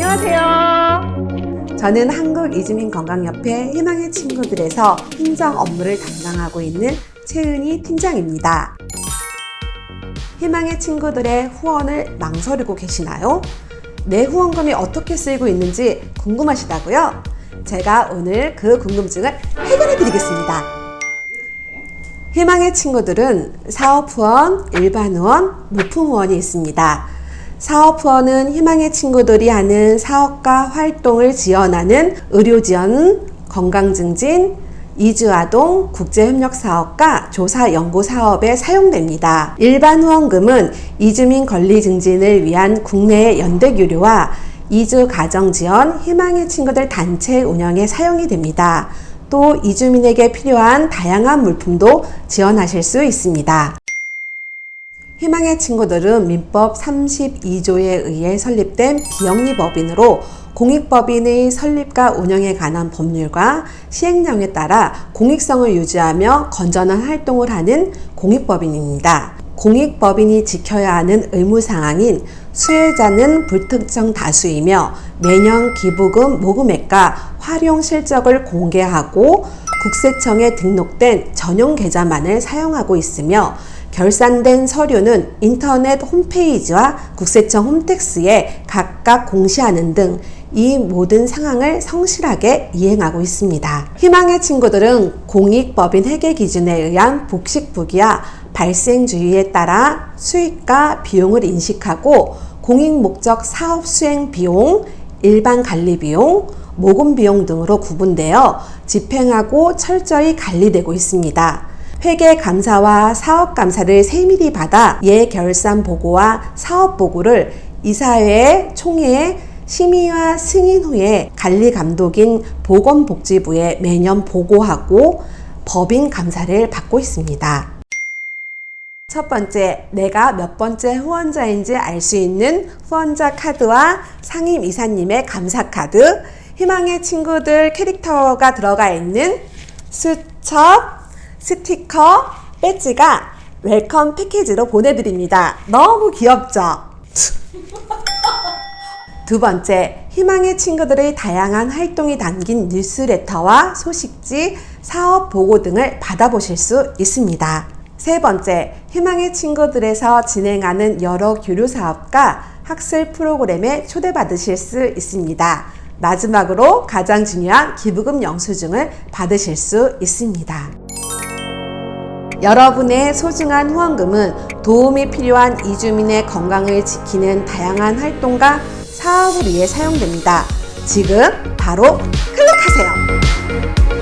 안녕하세요. 저는 한국 이주민 건강협회 희망의 친구들에서 행정 업무를 담당하고 있는 최은희 팀장입니다. 희망의 친구들의 후원을 망설이고 계시나요? 내 후원금이 어떻게 쓰이고 있는지 궁금하시다고요? 제가 오늘 그 궁금증을 해결해 드리겠습니다. 희망의 친구들은 사업 후원, 일반 후원, 물품 후원이 있습니다. 사업 후원은 희망의 친구들이 하는 사업과 활동을 지원하는 의료 지원, 건강 증진, 이주아동 국제협력 사업과 조사 연구 사업에 사용됩니다. 일반 후원금은 이주민 권리 증진을 위한 국내의 연대 유료와 이주 가정 지원 희망의 친구들 단체 운영에 사용이 됩니다. 또 이주민에게 필요한 다양한 물품도 지원하실 수 있습니다. 희망의 친구들은 민법 32조에 의해 설립된 비영리법인으로 공익법인의 설립과 운영에 관한 법률과 시행령에 따라 공익성을 유지하며 건전한 활동을 하는 공익법인입니다. 공익법인이 지켜야 하는 의무사항인 수혜자는 불특정 다수이며 매년 기부금 모금액과 활용 실적을 공개하고 국세청에 등록된 전용 계좌만을 사용하고 있으며 결산된 서류는 인터넷 홈페이지와 국세청 홈택스에 각각 공시하는 등 이 모든 상황을 성실하게 이행하고 있습니다. 희망의 친구들은 공익법인 회계 기준에 의한 복식부기와 발생주의에 따라 수익과 비용을 인식하고 공익 목적 사업 수행 비용, 일반 관리 비용, 모금 비용 등으로 구분되어 집행하고 철저히 관리되고 있습니다. 회계 감사와 사업 감사를 세밀히 받아 예결산 보고와 사업 보고를 이사회 총회 심의와 승인 후에 관리 감독인 보건복지부에 매년 보고하고 법인 감사를 받고 있습니다. 첫 번째, 내가 몇 번째 후원자인지 알 수 있는 후원자 카드와 상임 이사님의 감사 카드, 희망의 친구들 캐릭터가 들어가 있는 수첩, 스티커, 배지가 웰컴 패키지로 보내드립니다. 너무 귀엽죠? 두 번째, 희망의 친구들의 다양한 활동이 담긴 뉴스레터와 소식지, 사업 보고 등을 받아보실 수 있습니다. 세 번째, 희망의 친구들에서 진행하는 여러 교류 사업과 학술 프로그램에 초대받으실 수 있습니다. 마지막으로 가장 중요한 기부금 영수증을 받으실 수 있습니다. 여러분의 소중한 후원금은 도움이 필요한 이주민의 건강을 지키는 다양한 활동과 사업을 위해 사용됩니다. 지금 바로 클릭하세요.